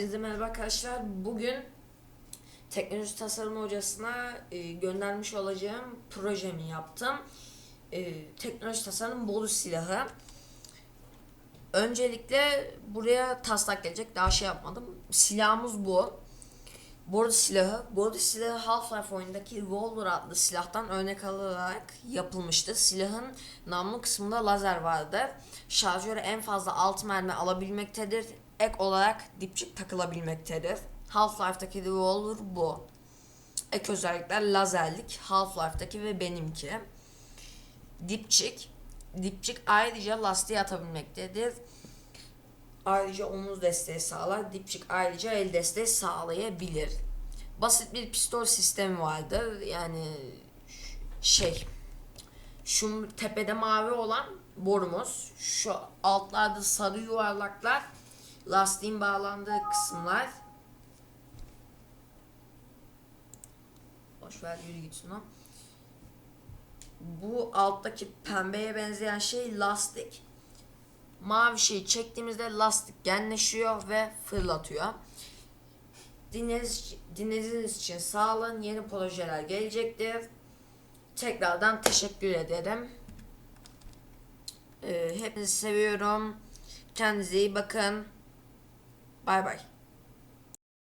Herkese merhaba arkadaşlar. Bugün teknoloji tasarım hocasına e, göndermiş olacağım projemi yaptım. E, teknoloji tasarım bolu silahı. Öncelikle buraya taslak gelecek. Daha şey yapmadım. Silahımız bu. Bordo silahı. Bordo silahı Half-Life oyundaki Revolver adlı silahtan örnek alarak yapılmıştı. Silahın namlu kısmında lazer vardır. Şarjörü en fazla 6 mermi alabilmektedir. Ek olarak dipçik takılabilmektedir. Half-Life'daki Revolver bu. Ek özellikler lazerlik, Half-Life'daki ve benimki. Dipçik. Dipçik ayrıca lastiğe atabilmektedir. Ayrıca omuz desteği sağlar. Dipçik ayrıca el desteği sağlayabilir. Basit bir pistol sistemi vardır. Yani şey şu tepede mavi olan borumuz. Şu altlarda sarı yuvarlaklar lastiğin bağlandığı kısımlar. Boş ver yürü git şuna. Bu alttaki pembeye benzeyen şey lastik mavi şeyi çektiğimizde lastik genleşiyor ve fırlatıyor. Dinlediğiniz, dinlediğiniz için sağ olun. Yeni projeler gelecektir. Tekrardan teşekkür ederim. Ee, hepinizi seviyorum. Kendinize iyi bakın. Bay bay.